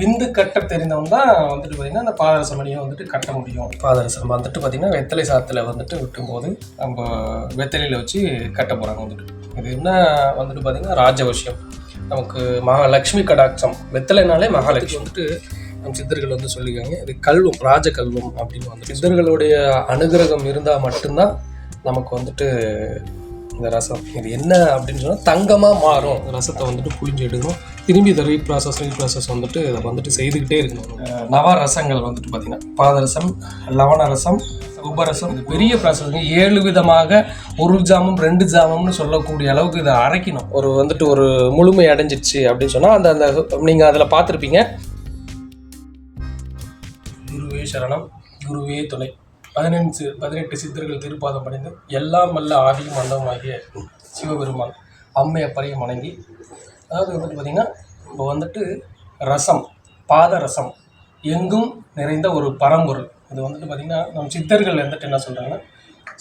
விந்து கட்ட தெரிந்தவன் தான் வந்துட்டு பார்த்தீங்கன்னா அந்த பாதரச மணியை வந்துட்டு கட்ட முடியும். பாதரசம் வந்துட்டு பார்த்தீங்கன்னா வெத்தலை சாத்தில் வந்துட்டு விட்டும்போது நம்ம வெத்தலையில் வச்சு கட்ட போகிறாங்க வந்துட்டு. இது என்ன வந்துட்டு பார்த்தீங்கன்னா ராஜவசியம் நமக்கு மகாலட்சுமி கடாட்சம். வெத்தலைனாலே மகாலட்சுமி வந்துட்டு நம் சித்தர்கள் வந்து சொல்லிக்காங்க இது கல்வம் ராஜ கல்வம் அப்படின்னு வந்து சித்தர்களுடைய அனுகிரகம் இருந்தால் மட்டும்தான் நமக்கு வந்துட்டு இந்த ரசம். இது என்ன அப்படின்னு சொன்னால் தங்கமாக மாறும். ரசத்தை வந்துட்டு புளிஞ்சு எடுக்கணும். திரும்பி இதை ரீப்ராசஸ் ரீப்ராசஸ் வந்துட்டு இதை வந்துட்டு செய்துக்கிட்டே இருக்கணும். நவரசங்கள் நவ ரசங்கள் வந்துட்டு பார்த்தீங்கன்னா பாதரசம் லவணரசம் உபரசம் பெரிய ப்ராசஸ் ஏழு விதமாக ஒரு ஜாமம் ரெண்டு ஜாமம்னு சொல்லக்கூடிய அளவுக்கு இதை அரைக்கணும். ஒரு வந்துட்டு ஒரு முழுமை அடைஞ்சிடுச்சு அப்படின்னு சொன்னால் அந்த அந்த நீங்கள் அதில் பார்த்துருப்பீங்க. குருவே சரணம் குருவே துணை. பதினஞ்சு பதினெட்டு சித்தர்கள் திருப்பாதம் பணிந்து எல்லாம் வல்ல ஆதியும் மண்டபமாகிய சிவபெருமான் அம்மையப்பரையும் வணங்கி அதாவது வந்துட்டு பார்த்திங்கன்னா இப்போ வந்துட்டு ரசம் பாத ரசம் எங்கும் நிறைந்த ஒரு பரம்பொருள். இது வந்துட்டு பார்த்திங்கன்னா நம்ம சித்தர்கள் வந்துட்டு என்ன சொல்கிறாங்கன்னா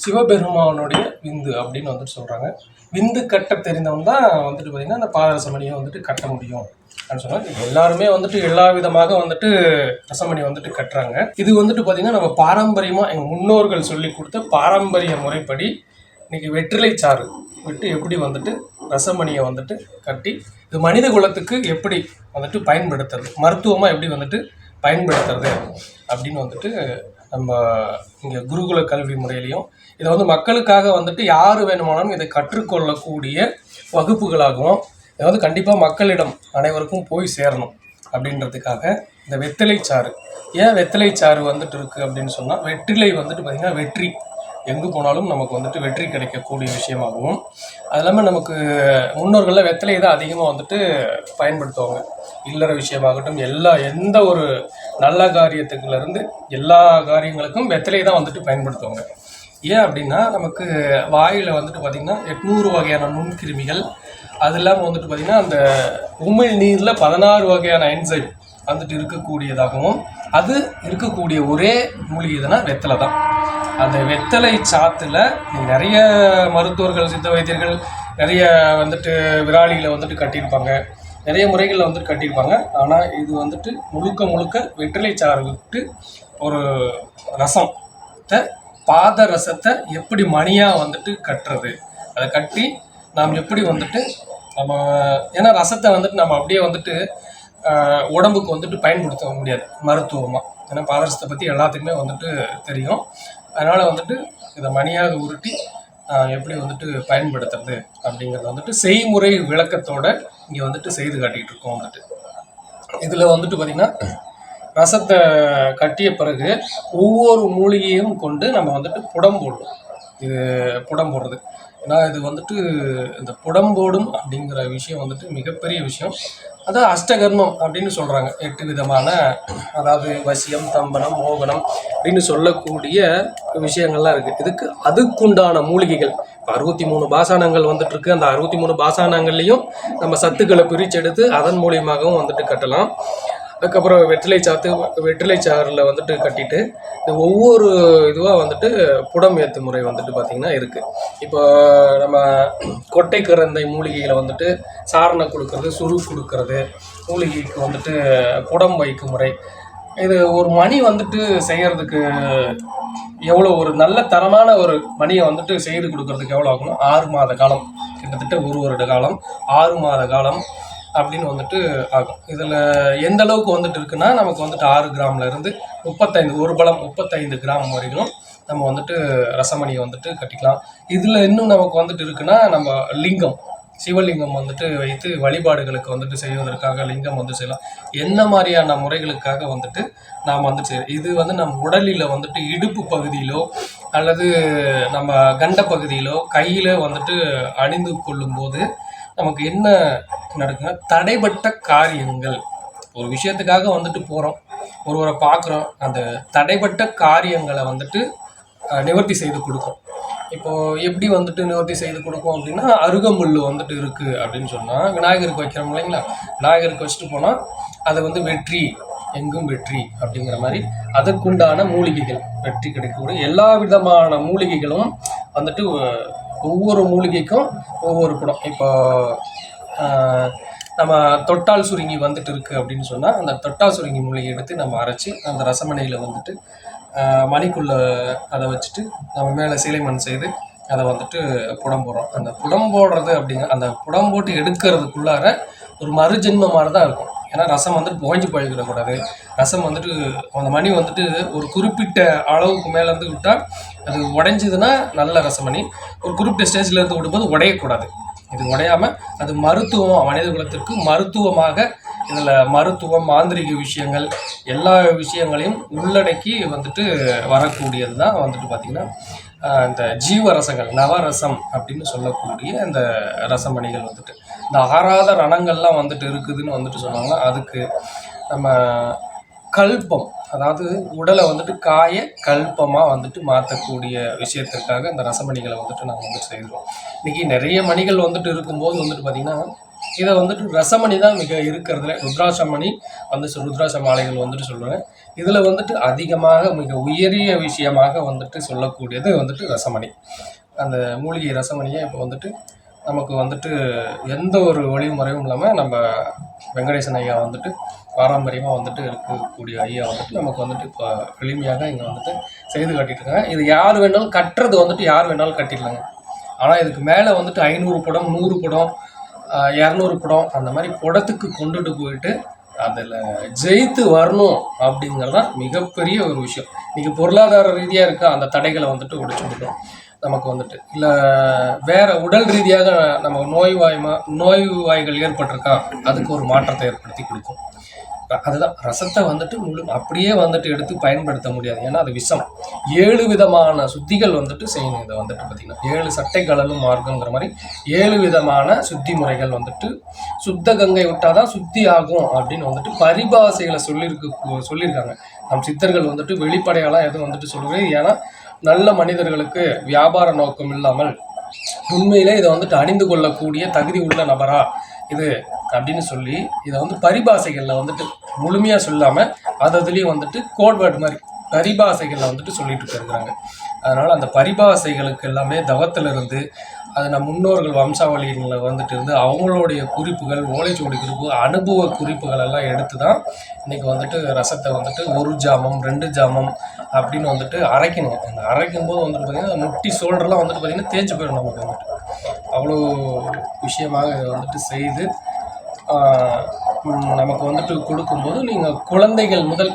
சிவபெருமானுடைய விந்து அப்படின்னு வந்துட்டு சொல்கிறாங்க விந்து கட்ட தெரிந்தவன் தான் வந்துட்டு பார்த்திங்கன்னா அந்த பாதரசமணியை வந்துட்டு கட்ட முடியும் அப்படின்னு சொன்னால் எல்லாருமே வந்துட்டு எல்லா விதமாக வந்துட்டு ரசமணி வந்துட்டு கட்டுறாங்க. இது வந்துட்டு பார்த்திங்கன்னா நம்ம பாரம்பரியமாக எங்கள் முன்னோர்கள் சொல்லி கொடுத்த பாரம்பரிய முறைப்படி இன்னைக்கு வெற்றிலை சாறு விட்டு எப்படி வந்துட்டு ரசமணியை வந்துட்டு கட்டி இது மனித குலத்துக்கு எப்படி வந்துட்டு பயன்படுத்துறது மருத்துவமாக எப்படி வந்துட்டு பயன்படுத்துறது அப்படின்னு வந்துட்டு நம்ம இங்கே குருகுல கல்வி முறையிலையும் இதை வந்து மக்களுக்காக வந்துட்டு யார் வேணுமானாலும் இதை கற்றுக்கொள்ளக்கூடிய வகுப்புகளாகவும் இதை வந்து கண்டிப்பாக மக்களிடம் அனைவருக்கும் போய் சேரணும் அப்படின்றதுக்காக இந்த வெத்தலை சாறு. ஏன் வெத்தலை சாறு வந்துட்டு இருக்குது அப்படின்னு சொன்னால் வெற்றிலை வந்துட்டு பார்த்திங்கன்னா வெற்றி. எங்கே போனாலும் நமக்கு வந்துட்டு வெற்றி கிடைக்கக்கூடிய விஷயமாகவும் அது இல்லாமல் நமக்கு முன்னோர்களில் வெத்தலையை தான் அதிகமாக வந்துட்டு பயன்படுத்துவாங்க. இல்லற விஷயமாகட்டும் எல்லா எந்த ஒரு நல்ல காரியத்துக்குலேருந்து எல்லா காரியங்களுக்கும் வெத்தலையை தான் வந்துட்டு பயன்படுத்துவாங்க. ஏன் அப்படின்னா நமக்கு வாயில் வந்துட்டு பார்த்திங்கன்னா எட்நூறு வகையான நுண்கிருமிகள் அது இல்லாமல் வந்துட்டு பார்த்திங்கன்னா அந்த உமிழ் நீரில் பதினாறு வகையான என்சைம் வந்துட்டு இருக்கக்கூடியதாகவும் அது இருக்கக்கூடிய ஒரே மூலிகை எதுனா வெத்தலை தான். அந்த வெத்தலை சாத்தில் நிறைய மருத்துவர்கள் சித்த வைத்தியர்கள் நிறைய வந்துட்டு விராலிகளை வந்துட்டு கட்டியிருப்பாங்க. நிறைய முறைகளில் வந்துட்டு கட்டியிருப்பாங்க. ஆனால் இது வந்துட்டு முழுக்க முழுக்க வெற்றிலை சாறு விட்டு ஒரு ரசத்தை பாத ரசத்தை எப்படி மணியாக வந்துட்டு கட்டுறது? அதை கட்டி நாம் எப்படி வந்துட்டு நம்ம ஏன்னா ரசத்தை வந்துட்டு நம்ம அப்படியே வந்துட்டு உடம்புக்கு வந்துட்டு பயன்படுத்த முடியாது மருத்துவமாக ஏன்னா பாதரசத்தை பற்றி எல்லாத்துக்குமே வந்துட்டு தெரியும். அதனால் வந்துட்டு இதை மணியாக உருட்டி எப்படி வந்துட்டு பயன்படுத்துறது அப்படிங்கிறத வந்துட்டு செய்முறை விளக்கத்தோட இங்கே வந்துட்டு செய்து காட்டிகிட்டு இருக்கோம் வந்துட்டு. இதில் வந்துட்டு பார்த்திங்கன்னா ரசத்தை கட்டிய பிறகு ஒவ்வொரு மூலிகையும் கொண்டு நம்ம வந்துட்டு புடம் போடுவோம் இது புடம் போடுறது. ஏன்னா இது வந்துட்டு இந்த புடம் போடும் அப்படிங்கிற விஷயம் வந்துட்டு மிகப்பெரிய விஷயம். அதான் அஷ்டகர்மம் அப்படின்னு சொல்கிறாங்க எட்டு விதமான அதாவது வசியம் தம்பனம் மோகனம் அப்படின்னு சொல்லக்கூடிய விஷயங்கள்லாம் இருக்குது இதுக்கு அதுக்குண்டான மூலிகைகள். இப்போ அறுபத்தி மூணு பாசானங்கள் வந்துட்டுருக்கு. அந்த அறுபத்தி மூணு பாசானங்கள்லேயும் நம்ம சத்துக்களை பிரிச்செடுத்து அதன் மூலியமாகவும் வந்துட்டு கட்டலாம். அதுக்கப்புறம் வெற்றிலை சாத்து வெற்றிலை சாறில் வந்துட்டு கட்டிட்டு இது ஒவ்வொரு இதுவாக வந்துட்டு புடம் ஏத்து முறை வந்துட்டு பார்த்திங்கன்னா இருக்குது இப்போ நம்ம கொட்டை கரந்தை மூலிகையில் வந்துட்டு சாரணை கொடுக்கறது சுரு கொடுக்கறது மூலிகைக்கு வந்துட்டு புடம் வைக்கும் முறை. இது ஒரு மணி வந்துட்டு செய்கிறதுக்கு எவ்வளோ ஒரு நல்ல தரமான ஒரு மணியை வந்துட்டு செய்து கொடுக்கறதுக்கு எவ்வளோ ஆகணும் ஆறு மாத காலம். கிட்டத்தட்ட ஒரு வருட காலம். ஆறு மாத காலம். அப்படின்னு வந்துட்டு ஆகும். இதில் எந்த அளவுக்கு வந்துட்டு இருக்குன்னா நமக்கு வந்துட்டு ஆறு கிராம்ல இருந்து முப்பத்தைந்து ஒரு பழம் முப்பத்தைந்து கிராம் வரைக்கும் நம்ம வந்துட்டு ரசமணியை வந்துட்டு கட்டிக்கலாம். இதில் இன்னும் நமக்கு வந்துட்டு இருக்குன்னா நம்ம லிங்கம் சிவலிங்கம் வந்துட்டு வைத்து வழிபாடுகளுக்கு வந்துட்டு செய்வதற்காக லிங்கம் வந்து செய்யலாம். என்ன மாதிரியான முறைகளுக்காக வந்துட்டு நாம் வந்துட்டு செய்யலாம் இது வந்து நம் உடலில் வந்துட்டு இடுப்பு பகுதியிலோ அல்லது நம்ம கண்ட பகுதியிலோ கையில் வந்துட்டு அணிந்து கொள்ளும்போது நமக்கு என்ன நடக்குன்னா தடைப்பட்ட காரியங்கள். ஒரு விஷயத்துக்காக வந்துட்டு போகிறோம் ஒருவரை பார்க்குறோம். அந்த தடைப்பட்ட காரியங்களை வந்துட்டு நிவர்த்தி செய்து கொடுக்கும். இப்போது எப்படி வந்துட்டு நிவர்த்தி செய்து கொடுக்கும் அப்படின்னா அருகம்புல் வந்துட்டு இருக்குது அப்படின்னு சொன்னால் விநாயகருக்கு வைக்கிறோம் இல்லைங்களா? விநாயகருக்கு வச்சுட்டு போனால் அதை வந்து வெற்றி எங்கும் வெற்றி அப்படிங்கிற மாதிரி அதற்குண்டான மூலிகைகள் வெற்றி கிடைக்கக்கூடிய எல்லா விதமான மூலிகைகளும் வந்துட்டு ஒவ்வொரு மூலிகைக்கும் ஒவ்வொரு குணம் இப்போ நம்ம தொட்டால் சுருங்கி வந்துட்டு இருக்குது அப்படின்னு சொன்னால் அந்த தொட்டால் சுருங்கி மூலிகை எடுத்து நம்ம அரைச்சி அந்த ரசமணியில் வந்துட்டு மணிக்குள்ளே அதை வச்சுட்டு நம்ம மேலே சீலை மண் செய்து அதை வந்துட்டு புடம் போடுறோம். அந்த புடம் போடுறது அப்படிங்க அந்த புடம் போட்டு எடுக்கிறதுக்குள்ளார ஒரு மறுஜென்மம் மாதிரி தான் இருக்கும். ஏன்னா ரசம் வந்துட்டு புகைஞ்சு பழகிடக்கூடாது ரசம் வந்துட்டு அந்த மணி வந்துட்டு ஒரு குறிப்பிட்ட அளவுக்கு மேலே இருந்து விட்டால் அது உடைஞ்சதுன்னா நல்ல ரசமணி ஒரு குறிப்பிட்ட ஸ்டேஜில் இருந்து விடும்போது உடையக்கூடாது. இது உடையாமல் அது மருத்துவம் மனித குலத்திற்கு மருத்துவமாக இதில் மருத்துவம் மாந்திரிக விஷயங்கள் எல்லா விஷயங்களையும் உள்ளடக்கி வந்துட்டு வரக்கூடியது தான் வந்துட்டு பார்த்திங்கன்னா இந்த ஜீவரசங்கள் நவரசம் அப்படின்னு சொல்லக்கூடிய அந்த ரசமணிகள் வந்துட்டு. இந்த ஆறாத ரணங்கள்லாம் வந்துட்டு இருக்குதுன்னு வந்துட்டு சொன்னாங்க. அதுக்கு நம்ம கல்பம் அதாவது உடலை வந்துட்டு காய கல்பமாக வந்துட்டு மாற்றக்கூடிய விஷயத்திற்காக இந்த ரசமணிகளை வந்துட்டு நாங்கள் வந்துட்டு செய்கிறோம். இன்றைக்கி நிறைய மணிகள் வந்துட்டு இருக்கும்போது வந்துட்டு பார்த்திங்கன்னா இதை வந்துட்டு ரசமணி தான் மிக இருக்கிறதுல ருத்ராட்சமணி வந்து ருத்ராச மாலைகள் வந்துட்டு சொல்லுவேன் இதில் வந்துட்டு அதிகமாக மிக உயரிய விஷயமாக வந்துட்டு சொல்லக்கூடியது வந்துட்டு ரசமணி. அந்த மூலிகை ரசமணியை இப்போ வந்துட்டு நமக்கு வந்துட்டு எந்த ஒரு வழிமுறையும் இல்லாமல் நம்ம வெங்கடேசன் ஐயா வந்துட்டு பாரம்பரியமாக வந்துட்டு இருக்கக்கூடிய ஐயா வந்துட்டு நமக்கு வந்துட்டு இப்போ எளிமையாக இங்கே வந்துட்டு செய்து கட்டிட்டுருக்காங்க. இது யார் வேணாலும் கட்டுறது வந்துட்டு யார் வேணாலும் கட்டிடலாங்க. ஆனால் இதுக்கு மேலே வந்துட்டு ஐநூறு படம் நூறு படம் இரநூறு படம் அந்த மாதிரி படத்துக்கு கொண்டுட்டு போயிட்டு அதில் ஜெயித்து வரணும் அப்படிங்கிறது தான் மிகப்பெரிய ஒரு விஷயம். இன்றைக்கி பொருளாதார ரீதியாக இருக்க அந்த தடைகளை வந்துட்டு உடைச்சு விடணும் நமக்கு வந்துட்டு. இல்லை வேற உடல் ரீதியாக நம்ம நோய்வாய்மா நோய்வாய்கள் ஏற்பட்டிருக்கா அதுக்கு ஒரு மாற்றத்தை ஏற்படுத்தி கொடுக்கும். அதுதான் ரசத்தை வந்துட்டு முழு அப்படியே வந்துட்டு எடுத்து பயன்படுத்த முடியாது. ஏன்னா அது விஷம். ஏழு விதமான சுத்திகள் வந்துட்டு செய்யணும் இதை வந்துட்டு பார்த்திங்கன்னா. ஏழு சட்டை கலலும் மார்க்கங்கிற மாதிரி ஏழு விதமான சுத்தி முறைகள் வந்துட்டு சுத்த கங்கை விட்டாதான் சுத்தி ஆகும் அப்படின்னு வந்துட்டு பரிபாசைகளை சொல்லியிருக்கு சொல்லியிருக்காங்க. நம் சித்தர்கள் வந்துட்டு வெளிப்படையெல்லாம் எதுவும் வந்துட்டு சொல்லுவேன் ஏன்னா நல்ல மனிதர்களுக்கு வியாபார நோக்கம் இல்லாமல் உண்மையிலே இதை வந்துட்டு அணிந்து கொள்ளக்கூடிய தகுதி உள்ள நபரா? இது அப்படின்னு சொல்லி இதை வந்து பரிபாசைகளில் வந்துட்டு முழுமையாக சொல்லாமல் அது அதுலேயும் வந்துட்டு கோட்வேர்ட் மாதிரி பரிபாசைகளில் வந்துட்டு சொல்லிட்டு இருக்கிறாங்க அதனால் அந்த பரிபாசைகளுக்கு எல்லாமே தவத்திலிருந்து அது நம் முன்னோர்கள் வம்சாவளியில் வந்துட்டு இருந்து அவங்களுடைய குறிப்புகள் ஓலைச்சுவடி குறிப்பு அனுபவ குறிப்புகள் எல்லாம் எடுத்து தான் இன்றைக்கி வந்துட்டு ரசத்தை வந்துட்டு ஒரு ஜாமம் ரெண்டு ஜாமம் அப்படின்னு வந்துட்டு அரைக்கணும். அந்த அரைக்கும் போது வந்துட்டு பார்த்திங்கன்னா முட்டி சோல்டர்லாம் வந்துட்டு பார்த்திங்கன்னா தேய்ச்சி போயிடும் நமக்கு வந்துட்டு. அவ்வளோ விஷயமாக இதை வந்துட்டு செய்து நமக்கு வந்துட்டு கொடுக்கும்போது நீங்கள் குழந்தைகள் முதல்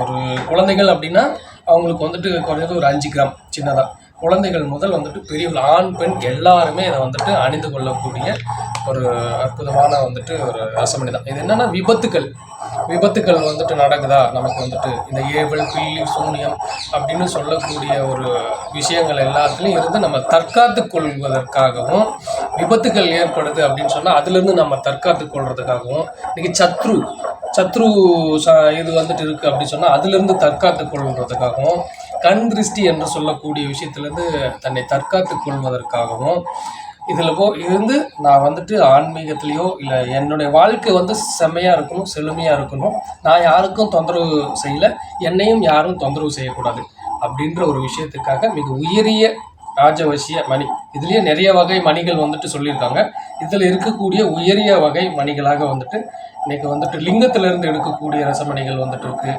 ஒரு குழந்தைகள் அப்படின்னா அவங்களுக்கு வந்துட்டு குறைஞ்சது ஒரு அஞ்சு கிராம் சின்னதாக குழந்தைகள் முதல் வந்துட்டு பெரியவர்கள் ஆண் பெண் எல்லாருமே இதை வந்துட்டு அணிந்து கொள்ளக்கூடிய ஒரு அற்புதமான வந்துட்டு ஒரு ரசமணி தான். இது என்னென்னா விபத்துக்கள். விபத்துக்கள் வந்துட்டு நடக்குதா? நமக்கு வந்துட்டு இந்த ஏவல் பில்லி சூனியம் அப்படின்னு சொல்லக்கூடிய ஒரு விஷயங்கள் எல்லாத்துலேயும் இருந்து நம்ம தற்காத்து கொள்வதற்காகவும் விபத்துக்கள் ஏற்படுது அப்படின்னு சொன்னால் அதுலேருந்து நம்ம தற்காத்து கொள்வதுக்காகவும் இன்றைக்கி சத்ரு சத்ரு ச இது வந்துட்டு இருக்குது அப்படின்னு சொன்னால் அதுலேருந்து தற்காத்து கொள்வதற்காகவும் கண் திருஷ்டி என்று சொல்லக்கூடிய விஷயத்துலேருந்து தன்னை தற்காத்து கொள்வதற்காகவும் இதில் போ இருந்து நான் வந்துட்டு ஆன்மீகத்துலேயோ இல்லை என்னுடைய வாழ்க்கை வந்து செம்மையாக இருக்கணும் செழுமையாக இருக்கணும். நான் யாருக்கும் தொந்தரவு செய்யலை என்னையும் யாரும் தொந்தரவு செய்யக்கூடாது அப்படின்ற ஒரு விஷயத்துக்காக மிக உயரிய ராஜவசிய மணி. இதுலேயே நிறைய வகை மணிகள் வந்துட்டு சொல்லியிருக்காங்க. இதில் இருக்கக்கூடிய உயரிய வகை மணிகளாக வந்துட்டு இன்னைக்கு வந்துட்டு லிங்கத்திலிருந்து எடுக்கக்கூடிய ரசமணிகள் வந்துட்டு இருக்குது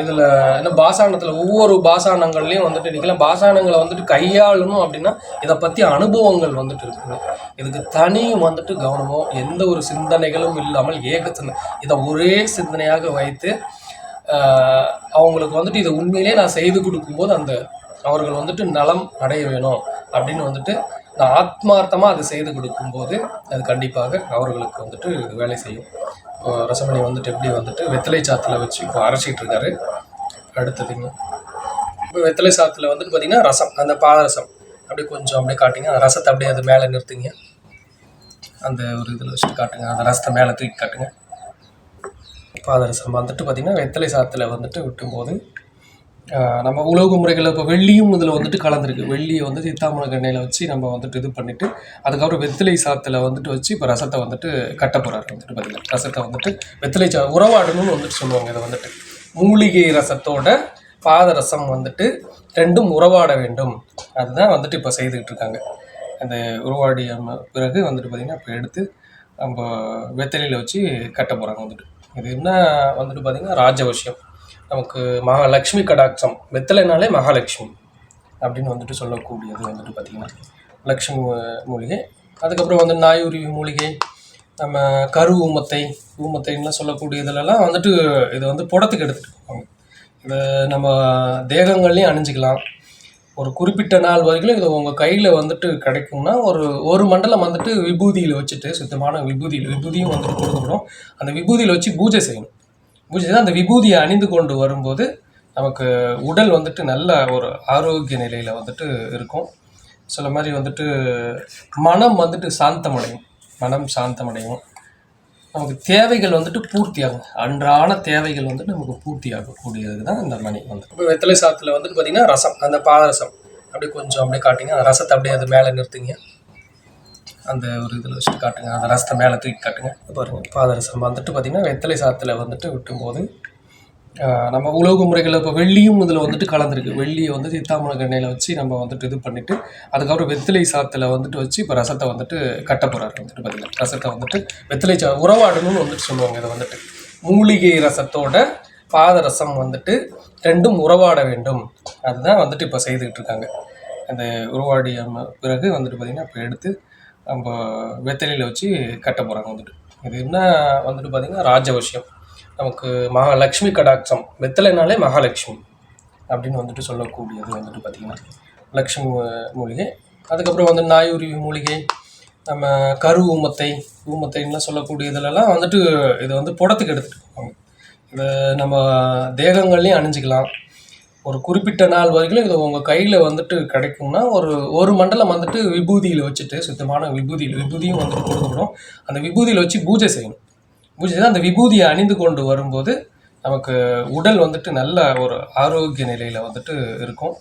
இதில் இன்னும் பாசானத்தில் ஒவ்வொரு பாசானங்கள்லையும் வந்துட்டு நிற்கலாம் பாசானங்களை வந்துட்டு கையாளணும் அப்படின்னா இதை பற்றி அனுபவங்கள் வந்துட்டு இருக்குது. இதுக்கு தனி வந்துட்டு கவனமோ எந்த ஒரு சிந்தனைகளும் இல்லாமல் ஏக சிந்தனை இதை ஒரே சிந்தனையாக வைத்து அவங்களுக்கு வந்துட்டு இதை உண்மையிலே நான் செய்து கொடுக்கும்போது அந்த அவர்கள் வந்துட்டு நலம் அடைய வேணும் அப்படின்னு வந்துட்டு நான் ஆத்மார்த்தமாக அதை செய்து கொடுக்கும்போது அது கண்டிப்பாக அவர்களுக்கு வந்துட்டு வேலை செய்யும். ரசமணி வந்துட்டு எப்படி வந்துட்டு வெத்தலை சாத்தில் வச்சு இப்போ அரைச்சிட்டு இருக்காரு அடுத்ததுங்க இப்போ வெத்தலை சாத்தில் வந்துட்டு பார்த்தீங்கன்னா ரசம் அந்த பாதரசம் அப்படியே கொஞ்சம் அப்படியே காட்டுங்க. அந்த ரசத்தை அப்படியே அது மேலே நிறுத்துங்க. அந்த ஒரு இதில் வச்சுட்டு காட்டுங்க. அந்த ரசத்தை மேலே தூக்கி காட்டுங்க. பாதரசம் வந்துட்டு பார்த்திங்கன்னா வெத்தலை சாத்தில் வந்துட்டு விட்டும்போது போது நம்ம உலோக முறைகளில் இப்போ வெள்ளியும் இதில் வந்துட்டு கலந்துருக்கு. வெள்ளியை வந்து சித்தாமணக்கு எண்ணெயில் வச்சு நம்ம வந்துட்டு இது பண்ணிவிட்டு அதுக்கப்புறம் வெத்தலை சாத்தில் வந்துட்டு வச்சு இப்போ ரசத்தை வந்துட்டு கட்ட போகிறாரு வந்துட்டு பார்த்தீங்கன்னா ரசத்தை வந்துட்டு வெத்தலை சா உறவாடணும்னு வந்துட்டு சொல்லுவாங்க இதை வந்துட்டு. மூலிகை ரசத்தோட பாதரசம் வந்துட்டு ரெண்டும் உறவாட வேண்டும். அதுதான் வந்துட்டு இப்போ செய்துக்கிட்டு இருக்காங்க. அந்த உருவாடிய பிறகு வந்துட்டு பார்த்திங்கன்னா இப்போ எடுத்து நம்ம வெத்தலையில் வச்சு கட்ட போகிறாங்க வந்துட்டு. இது என்ன வந்துட்டு பார்த்திங்கன்னா ராஜவசியம் நமக்கு மகாலட்சுமி கடாட்சம். வெத்தலைனாலே மகாலட்சுமி அப்படின்னு வந்துட்டு சொல்லக்கூடியது வந்துட்டு பார்த்திங்கன்னா லக்ஷ்மி மூலிகை. அதுக்கப்புறம் வந்து நாயுருவி மூலிகை நம்ம கரு ஊமத்தை ஊமத்தைன்னுலாம் சொல்லக்கூடியதுலலாம் வந்துட்டு இது வந்து புடத்துக்கு எடுத்துகிட்டு போவாங்க. இதை நம்ம தேகங்கள்லையும் அணிஞ்சிக்கலாம். ஒரு குறிப்பிட்ட நாள் வரைக்கும் இது உங்கள் கையில் வந்துட்டு கிடைக்கும்னா ஒரு ஒரு மண்டலம் வந்துட்டு விபூதியில் வச்சுட்டு சுத்தமான விபூதியில் விபூதியும் வந்துட்டு கொடுக்கணும் அந்த விபூதியில் வச்சு பூஜை செய்யணும். பூஜை அந்த விபூதியை அணிந்து கொண்டு வரும்போது நமக்கு உடல் வந்துட்டு நல்ல ஒரு ஆரோக்கிய நிலையில் வந்துட்டு இருக்கும். சில மாதிரி வந்துட்டு மனம் வந்துட்டு சாந்தமடையும். மனம் சாந்தமடையும். நமக்கு தேவைகள் வந்துட்டு பூர்த்தியாகும். அன்றான தேவைகள் வந்துட்டு நமக்கு பூர்த்தியாகக்கூடியது தான் இந்த மணி வந்து இப்போ வெத்தலை சாத்தில் வந்துட்டு பார்த்தீங்கன்னா ரசம் அந்த பாதரசம் அப்படியே கொஞ்சம் அப்படியே காட்டிங்க. அந்த ரசத்தை அப்படியே அது மேலே நிறுத்துங்க. அந்த ஒரு இதில் வச்சுட்டு காட்டுங்க. அந்த ரசத்தை மேலே தூக்கி காட்டுங்க. பாருங்கள் பாதரசம் வந்துட்டு பார்த்தீங்கன்னா வெத்தலை சாத்தில் வந்துட்டு விட்டும்போது நம்ம உலோக முறைகளில் இப்போ வெள்ளியும் இதில் வந்துட்டு கலந்துருக்கு. வெள்ளியை வந்து சித்தாமண எண்ணெயில் வச்சு நம்ம வந்துட்டு இது பண்ணிவிட்டு அதுக்கப்புறம் வெத்தலை சாத்தில் வந்துட்டு வச்சு இப்போ ரசத்தை வந்துட்டு கட்ட போகிறாரு வந்துட்டு பார்த்தீங்கன்னா ரசத்தை வந்துட்டு வெத்தலை சா உறவாடணும்னு வந்துட்டு சொல்லுவாங்க இதை வந்துட்டு. மூலிகை ரசத்தோட பாதரசம் வந்துட்டு ரெண்டும் உறவாட வேண்டும். அதுதான் வந்துட்டு இப்போ செய்துக்கிட்டு இருக்காங்க. அந்த உருவாடிய பிறகு வந்துட்டு பார்த்திங்கன்னா இப்போ எடுத்து நம்ம வெத்தலையில் வச்சு கட்ட போகிறாங்க வந்துட்டு. இது என்ன வந்துட்டு பார்த்திங்கன்னா ராஜவசியம் நமக்கு மகாலட்சுமி கடாட்சம். வெத்தலைனாலே மகாலட்சுமி அப்படின்னு வந்துட்டு சொல்லக்கூடியது வந்துட்டு பார்த்திங்கன்னா லக்ஷ்மி மூலிகை. அதுக்கப்புறம் வந்து நாயுருவி மூலிகை நம்ம கரு ஊமத்தை ஊமத்தைன்னுலாம் சொல்லக்கூடியதுலலாம் வந்துட்டு இதை வந்து புடத்துக்கு எடுத்துகிட்டு போவாங்க. இதை நம்ம தேகங்கள்லேயும் அணிஞ்சிக்கலாம். ஒரு குறிப்பிட்ட நாள் வரைக்கும் இது உங்கள் கையில் வந்துட்டு கிடைக்கும்னா ஒரு ஒரு மண்டலம் வந்துட்டு விபூதியில் வச்சுட்டு சுத்தமான விபூதியில் விபூதியும் வந்துட்டு கொடுக்கப்படும். அந்த விபூதியில் வச்சு பூஜை செய்யணும். பூஜை செய்து அந்த விபூதியை அணிந்து கொண்டு வரும்போது நமக்கு உடல் வந்துட்டு நல்ல ஒரு ஆரோக்கிய நிலையில் வந்துட்டு இருக்கும்.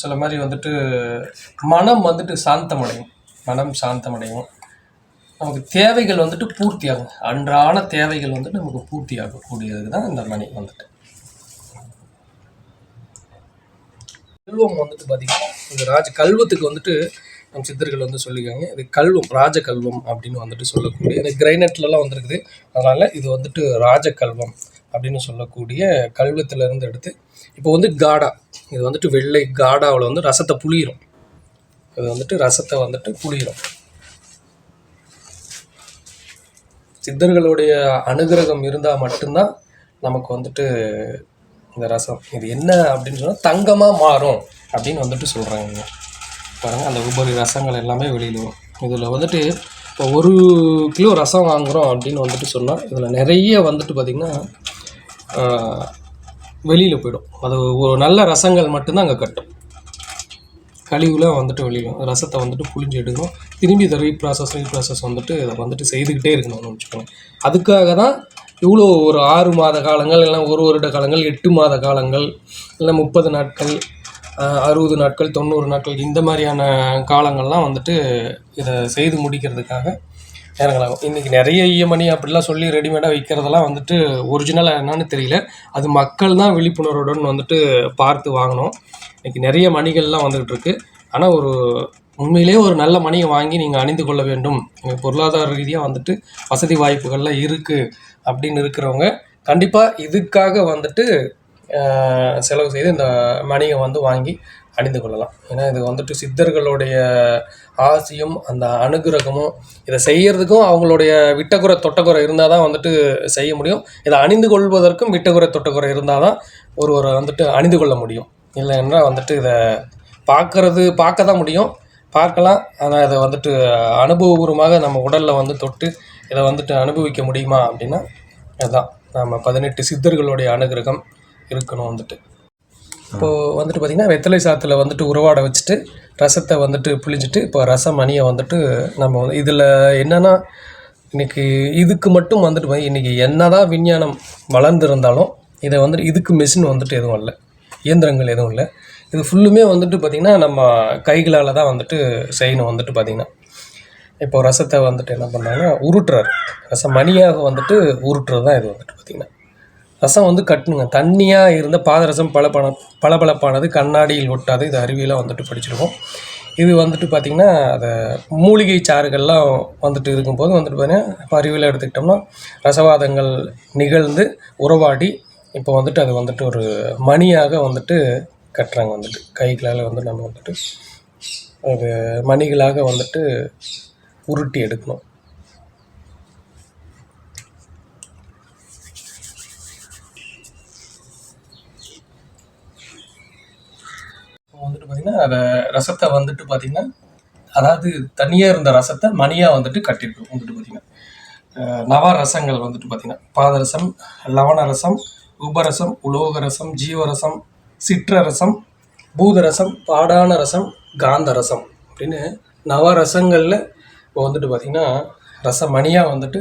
சில மாதிரி வந்துட்டு மனம் வந்துட்டு சாந்தமடையும். மனம் சாந்தமடையும். நமக்கு தேவைகள் வந்துட்டு பூர்த்தியாகும். அன்றான தேவைகள் வந்துட்டு நமக்கு பூர்த்தி ஆகக்கூடியது தான் இந்த மணி வந்துட்டு. கல்வம் வந்துட்டு பார்த்தீங்கன்னா இந்த ராஜ கல்வத்துக்கு வந்துட்டு நம்ம சித்தர்கள் வந்து சொல்லியிருக்காங்க. இது கல்வம் ராஜ கல்வம் அப்படின்னு வந்துட்டு சொல்லக்கூடிய இந்த கிரைனட்லலாம் வந்துருக்குது. அதனால் இது வந்துட்டு ராஜ கல்வம் அப்படின்னு சொல்லக்கூடிய கல்வத்திலேருந்து எடுத்து இப்போ வந்து காடா இது வந்துட்டு வெள்ளை காடாவில் வந்து ரசத்தை புளியிடும் இது வந்துட்டு ரசத்தை வந்துட்டு புளியிடும் சித்தர்களுடைய அனுகிரகம் இருந்தால் மட்டும்தான் நமக்கு வந்துட்டு இந்த ரசம் இது என்ன அப்படின்னு சொன்னால் தங்கமாக மாறும் அப்படின்னு வந்துட்டு சொல்கிறாங்க பாருங்கள் அந்த உபரி ரசங்கள் எல்லாமே வெளியில் வரும். இதில் வந்துட்டு இப்போ ஒரு கிலோ ரசம் வாங்குகிறோம் அப்படின்னு வந்துட்டு சொன்னால் இதில் நிறைய வந்துட்டு பார்த்திங்கன்னா வெளியில் போயிடும். அது ஒரு நல்ல ரசங்கள் மட்டும்தான் அங்கே கட்டும். கழிவுலாம் வந்துட்டு வெளியிடும் ரசத்தை வந்துட்டு புளிஞ்சு எடுக்கணும். திரும்பி இதை ரீப்ராசஸ் ரீப்ராசஸ் வந்துட்டு இதை வந்துட்டு செய்துக்கிட்டே இருக்கணும்னு வச்சுக்கோங்க. அதுக்காக தான் இவ்வளோ ஒரு ஆறு மாத காலங்கள் இல்லைன்னா ஒரு வருட காலங்கள் எட்டு மாத காலங்கள் இல்லை முப்பது நாட்கள் அறுபது நாட்கள் தொண்ணூறு நாட்கள் இந்த மாதிரியான காலங்கள்லாம் வந்துட்டு இதை செய்து முடிக்கிறதுக்காக நேரங்களாகும் இன்றைக்கி நிறைய ஈயமணி அப்படிலாம் சொல்லி ரெடிமேடாக விற்கிறதெல்லாம் வந்துட்டு ஒரிஜினலாக என்னன்னு தெரியல. அது மக்கள் தான் விழிப்புணர்வுடன் வந்துட்டு பார்த்து வாங்கணும். இன்றைக்கி நிறைய மணிகள்லாம் வந்துகிட்டு இருக்குது ஆனால் ஒரு உண்மையிலேயே ஒரு நல்ல மணியை வாங்கி நீங்கள் அணிந்து கொள்ள வேண்டும். பொருளாதார ரீதியாக வந்துட்டு வசதி வாய்ப்புகள்லாம் இருக்குது அப்படின்னு இருக்கிறவங்க கண்டிப்பாக இதுக்காக வந்துட்டு செலவு செய்து இந்த மணியை வந்து வாங்கி அணிந்து கொள்ளலாம். ஏன்னா இது வந்துட்டு சித்தர்களுடைய ஆசையும் அந்த அனுகிரகமும் இதை செய்யறதுக்கும் அவங்களுடைய விட்டக்குறை தொட்டகுறை இருந்தால் தான் வந்துட்டு செய்ய முடியும். இதை அணிந்து கொள்வதற்கும் விட்டக்குறை தொட்டகுறை இருந்தால் தான் ஒருவரை வந்துட்டு அணிந்து கொள்ள முடியும். இல்லைன்னா வந்துட்டு இதை பார்க்கறது பார்க்க தான் முடியும். பார்க்கலாம். ஆனால் இதை வந்துட்டு அனுபவபூர்வமாக நம்ம உடலில் வந்து தொட்டு இதை வந்துட்டு அனுபவிக்க முடியுமா அப்படின்னா அதுதான் நம்ம பதினெட்டு சித்தர்களுடைய அனுகிரகம் இருக்கணும் வந்துட்டு. இப்போது வந்துட்டு பார்த்திங்கன்னா வெத்தலை சாத்தில் வந்துட்டு உறவாட வச்சுட்டு ரசத்தை வந்துட்டு புளிஞ்சிட்டு இப்போ ரசம் மணியை வந்துட்டு நம்ம வந்து இதில் என்னென்னா இன்றைக்கி இதுக்கு மட்டும் வந்துட்டு இன்றைக்கி இன்னைக்கு என்னதான் விஞ்ஞானம் வளர்ந்துருந்தாலும் இதை வந்துட்டு இதுக்கு மிஷின் வந்துட்டு எதுவும் இல்லை. இயந்திரங்கள் எதுவும் இல்லை. இது ஃபுல்லுமே வந்துட்டு பார்த்திங்கன்னா நம்ம கைகளால் தான் வந்துட்டு செய்யணும் வந்துட்டு பார்த்திங்கன்னா இப்போ ரசத்தை வந்துட்டு என்ன பண்ணுறாங்கன்னா உருட்டுறாரு. ரசம் மணியாக வந்துட்டு உருட்டுறது தான் இது வந்துட்டு பார்த்திங்கன்னா ரசம் வந்து கட்டணுங்க தண்ணியாக இருந்த பாதரசம் பளபள பளபளப்பானது கண்ணாடியில் ஒட்டாது. இது அருவியெல்லாம் வந்துட்டு படிச்சிருக்கோம் இது வந்துட்டு பார்த்திங்கன்னா அதை மூலிகை சாறுகள்லாம் வந்துட்டு இருக்கும்போது வந்துட்டு பார்த்தீங்கன்னா அறிவியல் எடுத்துக்கிட்டோம்னா ரசவாதங்கள் நிகழ்ந்து உறவாடி இப்போ வந்துட்டு அது வந்துட்டு ஒரு மணியாக வந்துட்டு கட்டுறாங்க வந்துட்டு. கைகளால் வந்து நம்ம வந்துட்டு அது மணிகளாக வந்துட்டு உருட்டி எடுக்கணும். வந்துட்டு பார்த்திங்கன்னா அதை ரசத்தை வந்துட்டு பார்த்திங்கன்னா அதாவது தனியாக இருந்த ரசத்தை மணியாக வந்துட்டு கட்டிருக்கணும் வந்துட்டு பார்த்திங்கன்னா அஹ் நவரசங்கள் வந்துட்டு பார்த்திங்கன்னா பாதரசம் லவண ரசம் உபரசம் உலோக ரசம் ஜீவரசம் சிற்றரசம் பூதரசம் பாடான ரசம் காந்த ரசம் அப்படின்னு நவரசங்களில் இப்போ வந்துட்டு பார்த்திங்கன்னா ரசமணியாக வந்துட்டு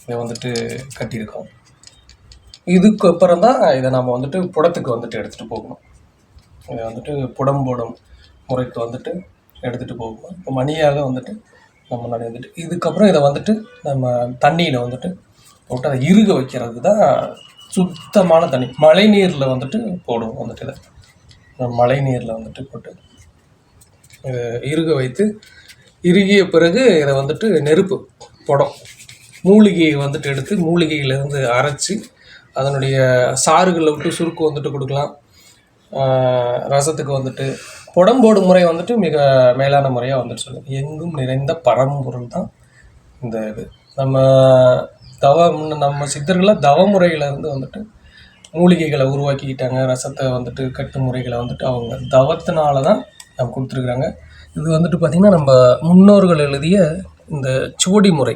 இதை வந்துட்டு கட்டியிருக்கோம். இதுக்கு அப்புறம் தான் இதை நம்ம வந்துட்டு புடத்துக்கு வந்துட்டு எடுத்துகிட்டு போகணும். இதை வந்துட்டு புடம் போடும் முறைக்கு வந்துட்டு எடுத்துகிட்டு போகணும். இப்போ மணியாக வந்துட்டு நம்ம முன்னாடி வந்துட்டு இதுக்கப்புறம் இதை வந்துட்டு நம்ம தண்ணியில் வந்துட்டு போட்டு அதை இறுக வைக்கிறது தான் சுத்தமான தண்ணி. மழை நீரில் வந்துட்டு போடுவோம் வந்துட்டு இதை மழை நீரில் வந்துட்டு போட்டு இதை இறுக வைத்து இறுகிய பிறகு இதை வந்துட்டு நெருப்பு புடம் மூலிகையை வந்துட்டு எடுத்து மூலிகையிலேருந்து அரைச்சி அதனுடைய சாறுகளை விட்டு சுருக்கு வந்துட்டு கொடுக்கலாம். ரசத்துக்கு வந்துட்டு புடம்போடு முறை வந்துட்டு மிக மேலான முறையாக வந்துட்டு சொல்லுங்கள் எங்கும் நிறைந்த பரம்பொருள் தான் இந்த இது. நம்ம தவ முன்ன நம்ம சித்தர்களாக தவ முறையிலேருந்து வந்துட்டு மூலிகைகளை உருவாக்கிக்கிட்டாங்க ரசத்தை வந்துட்டு கட்டு முறைகளை வந்துட்டு அவங்க தவத்தினால தான் நம்ம கொடுத்துருக்குறாங்க. இது வந்துட்டு பார்த்திங்கன்னா நம்ம முன்னோர்கள் எழுதிய இந்த சுவடி முறை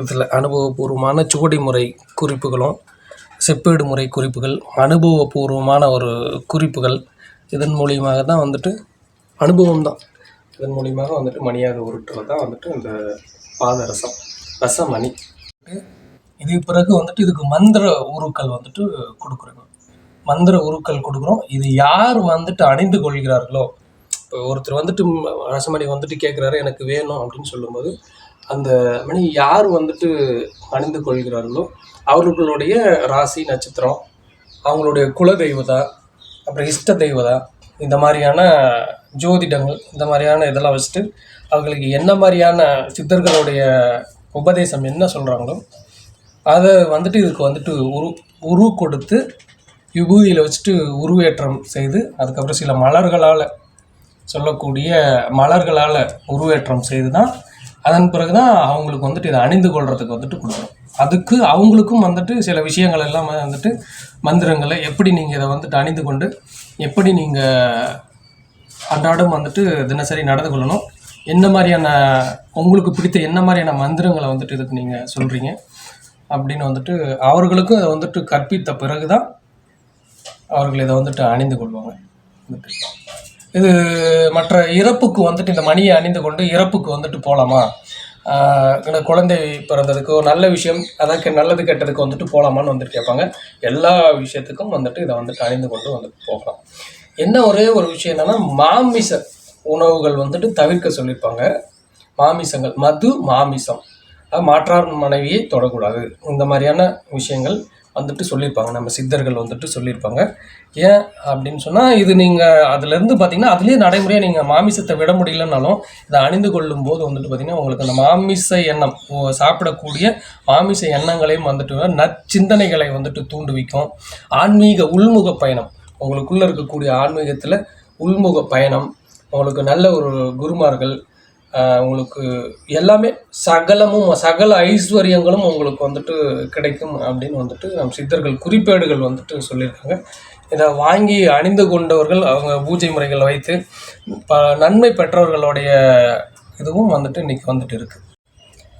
இதில் அனுபவபூர்வமான சுவடி முறை குறிப்புகளும் செப்பேடு முறை குறிப்புகள் அனுபவபூர்வமான ஒரு குறிப்புகள் இதன் மூலியமாக தான் வந்துட்டு அனுபவம் தான். இதன் மூலியமாக வந்துட்டு மணியாக உருட்டுறது தான் வந்துட்டு இந்த பாதரசம் ரசமணி. இது பிறகு வந்துட்டு இதுக்கு மந்திர உருக்கள் வந்துட்டு கொடுக்குறோம். மந்திர உருக்கள் கொடுக்குறோம். இது யார் வந்துட்டு அணிந்து கொள்கிறார்களோ இப்போ ஒருத்தர் வந்துட்டு ரசமணி வந்துட்டு கேட்குறாரு எனக்கு வேணும் அப்படின்னு சொல்லும்போது அந்த மணி யார் வந்துட்டு அணிந்து கொள்கிறார்களோ அவர்களுடைய ராசி நட்சத்திரம் அவங்களுடைய குல தெய்வதா அப்புறம் இஷ்ட தெய்வதா இந்த மாதிரியான ஜோதிடங்கள் இந்த மாதிரியான இதெல்லாம் வச்சுட்டு அவங்களுக்கு என்ன மாதிரியான சித்தர்களுடைய உபதேசம் என்ன சொல்கிறாங்களோ அதை வந்துட்டு இதுக்கு வந்துட்டு உரு உரு கொடுத்து விபூதியில் வச்சுட்டு உருவேற்றம் செய்து அதுக்கப்புறம் சில மலர்களால் சொல்லக்கூடிய மலர்களால் உருவேற்றம் செய்து தான் அதன் பிறகு தான் அவங்களுக்கு வந்துட்டு இதை அணிந்து கொள்றதுக்கு வந்துட்டு கொடுக்குறோம் அதுக்கு அவங்களுக்கும் வந்துட்டு சில விஷயங்கள் எல்லாம் வந்துட்டு மந்திரங்களை எப்படி நீங்கள் இதை வந்துட்டு அணிந்து கொண்டு எப்படி நீங்கள் அன்றாடம் வந்துட்டு தினசரி நடந்து கொள்ளணும் என்ன மாதிரியான உங்களுக்கு பிடித்த என்ன மாதிரியான மந்திரங்களை வந்துட்டு இதுக்கு நீங்கள் சொல்கிறீங்க அப்படின்னு வந்துட்டு அவர்களுக்கும் இதை வந்துட்டு கற்பித்த பிறகு தான் அவர்கள் இதை வந்துட்டு அணிந்து கொள்வாங்க. வந்துட்டு இது மற்ற இறப்புக்கு வந்துட்டு இந்த மணியை அணிந்து கொண்டு இறப்புக்கு வந்துட்டு போகலாமா குழந்தை பிறந்ததுக்கோ நல்ல விஷயம் அதற்கு நல்லது கெட்டதுக்கு வந்துட்டு போகலாமான்னு வந்துட்டு கேட்பாங்க. எல்லா விஷயத்துக்கும் வந்துட்டு இதை வந்துட்டு அணிந்து கொண்டு வந்துட்டு போகலாம். என்ன ஒரே ஒரு விஷயம் என்னென்னா மாமிச உணவுகள் வந்துட்டு தவிர்க்க சொல்லியிருப்பாங்க. மாமிசங்கள் மது மாமிசம். மாற்றார் மனைவியை தொடக்கூடாது. இந்த மாதிரியான விஷயங்கள் வந்துட்டு சொல்லியிருப்பாங்க. நம்ம சித்தர்கள் வந்துட்டு சொல்லியிருப்பாங்க. ஏன் அப்படின்னு சொன்னால் இது நீங்கள் அதுலேருந்து பார்த்தீங்கன்னா அதுலேயே நடைமுறையாக நீங்கள் மாமிசத்தை விட முடியலனாலும் இதை அணிந்து கொள்ளும் போது வந்துட்டு பார்த்தீங்கன்னா உங்களுக்கு அந்த மாமிச எண்ணம் சாப்பிடக்கூடிய மாமிச எண்ணங்களையும் வந்துட்டு நற்சிந்தனைகளை வந்துட்டு தூண்டுவிக்கும் ஆன்மீக உள்முக பயணம். உங்களுக்குள்ளே இருக்கக்கூடிய ஆன்மீகத்தில் உள்முக பயணம். உங்களுக்கு நல்ல ஒரு குருமார்கள் உங்களுக்கு எல்லாமே சகலமும் சகல ஐஸ்வர்யங்களும் உங்களுக்கு வந்துட்டு கிடைக்கும் அப்படின்னு வந்துட்டு நம் சித்தர்கள் குறிப்பேடுகள் வந்துட்டு சொல்லியிருக்காங்க. இதை வாங்கி அணிந்து கொண்டவர்கள் அவங்க பூஜை முறைகளை வைத்து ப நன்மை பெற்றவர்களுடைய இதுவும் வந்துட்டு இன்றைக்கி வந்துட்டு இருக்குது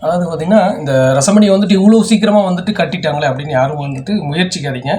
அதாவது பார்த்திங்கன்னா இந்த ரசமணி வந்துட்டு இவ்வளோ சீக்கிரமாக வந்துட்டு கட்டிட்டாங்களே அப்படின்னு யாரும் வந்துட்டு முயற்சிக்காதீங்க.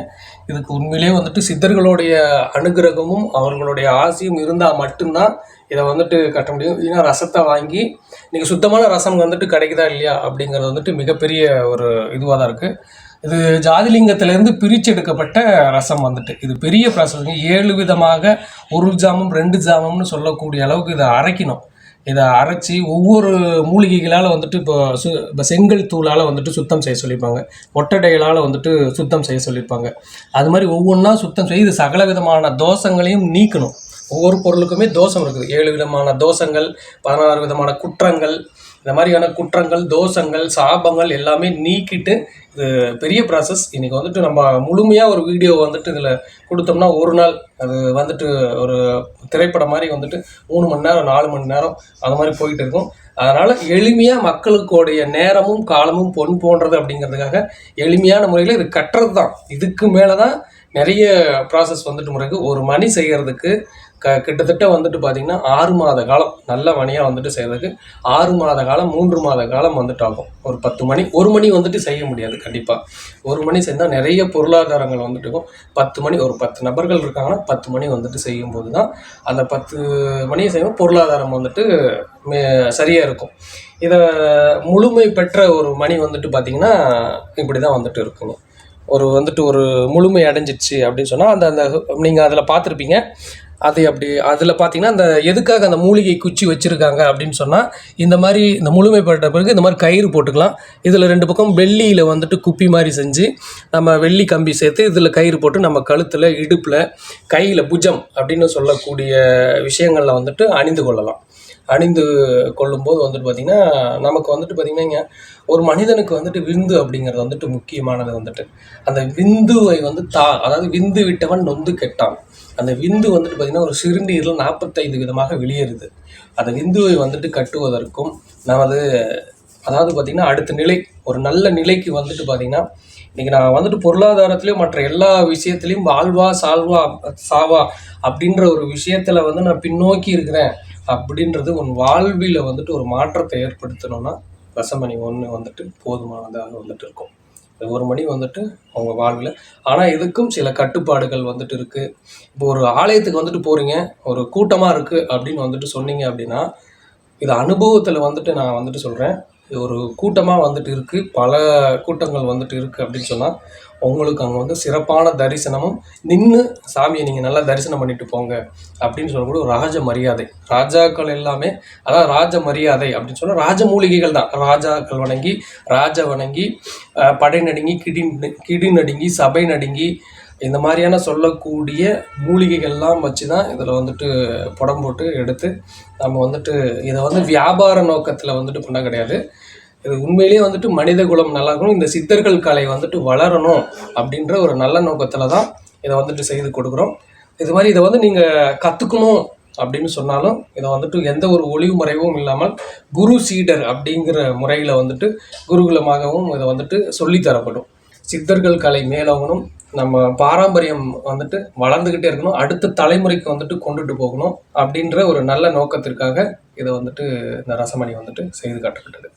இதுக்கு உண்மையிலேயே வந்துட்டு சித்தர்களுடைய அனுகிரகமும் அவர்களுடைய ஆசையும் இருந்தால் மட்டும்தான் இதை வந்துட்டு கட்ட முடியும். ஏன்னா ரசத்தை வாங்கி நீங்கள் சுத்தமான ரசம் வந்துட்டு கிடைக்குதா இல்லையா அப்படிங்கிறது வந்துட்டு மிகப்பெரிய ஒரு இதுவாக தான் இருக்குது இது ஜாதிலிங்கத்திலேருந்து பிரித்து எடுக்கப்பட்ட ரசம் வந்துட்டு. இது பெரிய ப்ராசஸ் ஏழு விதமாக ஒரு ஜாமம் ரெண்டு ஜாமம்னு சொல்லக்கூடிய அளவுக்கு இதை அரைக்கணும். இதை அரைச்சி ஒவ்வொரு மூலிகைகளால் வந்துட்டு இப்போ சு இப்போ செங்கல் தூளால் வந்துட்டு சுத்தம் செய்ய சொல்லியிருப்பாங்க. ஒட்டடைகளால் வந்துட்டு சுத்தம் செய்ய சொல்லியிருப்பாங்க. அது மாதிரி ஒவ்வொன்றா சுத்தம் செய்து சகல விதமான தோஷங்களையும் நீக்கணும். ஒவ்வொரு பொருளுக்குமே தோஷம் இருக்குது. ஏழு விதமான தோஷங்கள் பதினாறு விதமான குற்றங்கள் இந்த மாதிரியான குற்றங்கள் தோஷங்கள் சாபங்கள் எல்லாமே நீக்கிட்டு இது பெரிய ப்ராசஸ் இன்றைக்கி வந்துட்டு நம்ம முழுமையாக ஒரு வீடியோ வந்துட்டு இதில் கொடுத்தோம்னா ஒரு நாள் அது வந்துட்டு ஒரு திரைப்படம் மாதிரி வந்துட்டு மூணு மணி நேரம் நாலு மணி நேரம் அது மாதிரி போயிட்டு இருக்கும். அதனால் எளிமையாக மக்களுக்குடைய நேரமும் காலமும் பொன் போன்றது அப்படிங்கிறதுக்காக எளிமையான முறையில் இது கட்டுறது தான் இதுக்கு மேலே தான் நிறைய ப்ராசஸ் வந்துட்டு முறைக்கு ஒரு மணி செய்கிறதுக்கு க கிட்டத்தட்ட வந்துட்டு பார்த்திங்கன்னா ஆறு மாத காலம் நல்ல மணியாக வந்துட்டு செய்கிறதுக்கு ஆறு மாத காலம் மூன்று மாத காலம் வந்துட்டு ஆகும் ஒரு பத்து மணி ஒரு மணி வந்துட்டு செய்ய முடியாது கண்டிப்பாக ஒரு மணி செஞ்சால் நிறைய பொருளாதாரங்கள் வந்துட்டு இருக்கும். பத்து மணி ஒரு பத்து நபர்கள் இருக்காங்கன்னா பத்து மணி வந்துட்டு செய்யும்போது தான் அந்த பத்து மணியை செய்யும் பொருளாதாரம் வந்துட்டு மே சரியாக இருக்கும். இதை முழுமை பெற்ற ஒரு மணி வந்துட்டு பார்த்திங்கன்னா இப்படி தான் வந்துட்டு இருக்குங்க. ஒரு வந்துட்டு ஒரு முழுமை அடைஞ்சிச்சு அப்படின்னு சொன்னால் அந்த அந்த நீங்கள் அதில் பார்த்துருப்பீங்க. அது அப்படி அதில் பார்த்தீங்கன்னா அந்த எதுக்காக அந்த மூலிகை குச்சி வச்சுருக்காங்க அப்படின்னு சொன்னால் இந்த மாதிரி இந்த முழுமைப்பட்ட பிறகு இந்த மாதிரி கயிறு போட்டுக்கலாம். இதில் ரெண்டு பக்கம் வெள்ளியில் வந்துட்டு குப்பி மாதிரி செஞ்சு நம்ம வெள்ளி கம்பி சேர்த்து இதில் கயிறு போட்டு நம்ம கழுத்தில் இடுப்பில் கையில் புஜம் அப்படின்னு சொல்லக்கூடிய விஷயங்களில் வந்துட்டு அணிந்து கொள்ளலாம். அணிந்து கொள்ளும்போது வந்துட்டு பார்த்திங்கன்னா நமக்கு வந்துட்டு பார்த்திங்கன்னா ஒரு மனிதனுக்கு வந்துட்டு விந்து அப்படிங்கிறது வந்துட்டு முக்கியமானது வந்துட்டு. அந்த விந்துவை வந்து தா அதாவது விந்து விட்டவன் நொந்து கெட்டான். அந்த விந்து வந்துட்டு பார்த்திங்கன்னா ஒரு சிறுநீரில் நாற்பத்தைந்து விதமாக வெளியேறுது. அந்த விந்துவை வந்துட்டு கட்டுவதற்கும் நமது அதாவது பார்த்திங்கன்னா அடுத்த நிலை ஒரு நல்ல நிலைக்கு வந்துட்டு பார்த்திங்கன்னா இன்றைக்கி நான் வந்துட்டு பொருளாதாரத்துலேயும் மற்ற எல்லா விஷயத்துலையும் வாழ்வா சால்வா சாவா அப்படின்ற ஒரு விஷயத்தில் வந்து நான் பின்னோக்கி இருக்கிறேன். அப்படின்றது உன் வாழ்வில் வந்துட்டு ஒரு மாற்றத்தை ஏற்படுத்தணும்னா ரசமணி ஒன்று வந்துட்டு போதுமானதாக வந்துட்டு இருக்கும். ஒரு மணி வந்துட்டு அவங்க வாழ்வில். ஆனால் இதுக்கும் சில கட்டுப்பாடுகள் வந்துட்டு இருக்குது இப்போ ஒரு ஆலயத்துக்கு வந்துட்டு போகிறீங்க ஒரு கூட்டமாக இருக்குது அப்படின்னு வந்துட்டு சொன்னீங்க அப்படின்னா இது அனுபவத்தில் வந்துட்டு நான் வந்துட்டு சொல்கிறேன் ஒரு கூட்டமாக வந்துட்டு இருக்குது பல கூட்டங்கள் வந்துட்டு இருக்குது அப்படின்னு சொன்னால் உங்களுக்கு அங்கே வந்து சிறப்பான தரிசனமும் நின்று சாமியை நீங்கள் நல்லா தரிசனம் பண்ணிட்டு போங்க அப்படின்னு சொல்லக்கூடிய ஒரு ராஜ மரியாதை. ராஜாக்கள் எல்லாமே அதான் ராஜ மரியாதை அப்படின்னு சொன்னால் ராஜ மூலிகைகள் தான். ராஜாக்கள் வணங்கி ராஜ வணங்கி படை நடுங்கி கிடி கிடி நடுங்கி சபை நடுங்கி இந்த மாதிரியான சொல்லக்கூடிய மூலிகைகள்லாம் வச்சு தான் இதில் வந்துட்டு புடம் போட்டு எடுத்து நம்ம வந்துட்டு இதை வந்து வியாபார நோக்கத்தில் வந்துட்டு பண்ண கிடையாது. இது உண்மையிலேயே வந்துட்டு மனித குலம் நல்லா இருக்கணும். இந்த சித்தர்கள் கலை வந்துட்டு வளரணும் அப்படின்ற ஒரு நல்ல நோக்கத்தில் தான் இதை வந்துட்டு செய்து கொடுக்குறோம். இது மாதிரி இதை வந்து நீங்கள் கற்றுக்கணும் அப்படின்னு சொன்னாலும் இதை வந்துட்டு எந்த ஒரு ஒளிவு முறைவும் இல்லாமல் குரு சீடர் அப்படிங்கிற முறையில் வந்துட்டு குருகுலமாகவும் இதை வந்துட்டு சொல்லித்தரப்படும் சித்தர்கள் கலை மேலோங்கணும். நம்ம பாரம்பரியம் வந்துட்டு வளர்ந்துக்கிட்டே இருக்கணும். அடுத்த தலைமுறைக்கு வந்துட்டு கொண்டுட்டு போகணும் அப்படின்ற ஒரு நல்ல நோக்கத்திற்காக இதை வந்துட்டு இந்த ரசமணி வந்துட்டு செய்து காட்டுக்கிட்டது